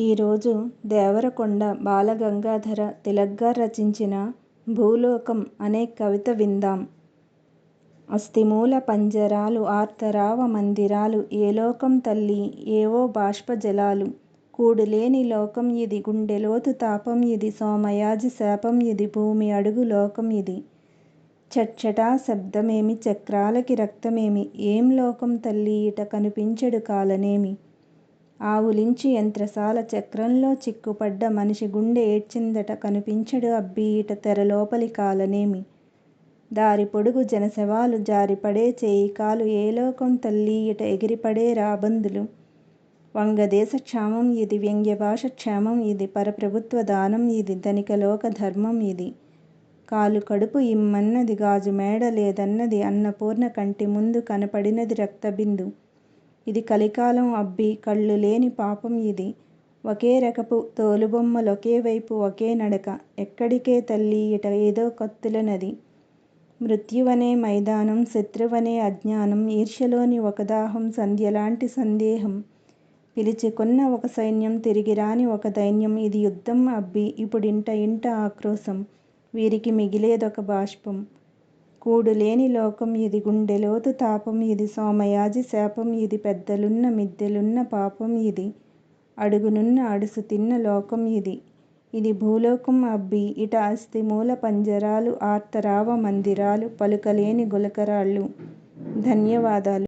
ఈరోజు దేవరకొండ బాలగంగాధర తిలక్గారు రచించిన భూలోకం అనే కవిత విందాం. అస్థిమూల పంజరాలు ఆర్తరావ మందిరాలు ఏ లోకం తల్లీ ఏవో బాష్పజలాలు. కూడులేని లోకం ఇది గుండెలోతు తాపం ఇది సోమయాజి శాపం ఇది భూమి అడుగు లోకం ఇది. చట్చటా శబ్దమేమి చక్రాలకి రక్తమేమి ఏం లోకం తల్లీ ఇట కనిపించడు కాలనేమి. ఆవులించి యంత్రశాల చక్రంలో చిక్కుపడ్డ మనిషి గుండె ఏడ్చిందట కనిపించడు అబ్బీ ఇట తెరలోపలి కాలనేమి. దారి పొడుగు జనశవాలు జారిపడే చేయికాలు ఏ లోకం తల్లీ ఇట ఎగిరిపడే రాబందులు. వంగదేశ క్షామం ఇది వ్యంగ్యభాష క్షేమం ఇది పరప్రభుత్వ దానం ఇది ధనిక లోక ధర్మం ఇది. కాలు కడుపు ఇమ్మన్నది గాజు మేడ లేదన్నది అన్నపూర్ణ కంటి ముందు కనపడినది రక్తబిందు. ఇది కలికాలం అబ్బి కళ్ళు లేని పాపం ఇది. ఒకే రకపు తోలుబొమ్మలొకే వైపు ఒకే నడక. ఎక్కడికే తల్లీ ఇట ఏదో కత్తుల నది. మృత్యువనే మైదానం శత్రువనే అజ్ఞానం ఈర్ష్యలోని ఒక దాహం సంధ్యలాంటి సందేహం. పిలిచికొన్న ఒక సైన్యం తిరిగిరాని ఒక దైన్యం ఇది యుద్ధం అబ్బీ ఇప్పుడింట ఇంట ఆక్రోశం. వీరికి మిగిలేదొక బాష్పం. కూడులేని లోకం ఇది గుండెలోతు తాపం ఇది సోమయాజి శాపం ఇది పెద్దలున్న మిద్దెలున్న పాపం ఇది. అడుగునున్న అడుసు తిన్న లోకం ఇది. ఇది భూలోకం అబ్బి. ఇట అస్థిమూల పంజరాలు ఆర్తరావ మందిరాలు పలుకలేని గులకరాళ్ళు. ధన్యవాదాలు.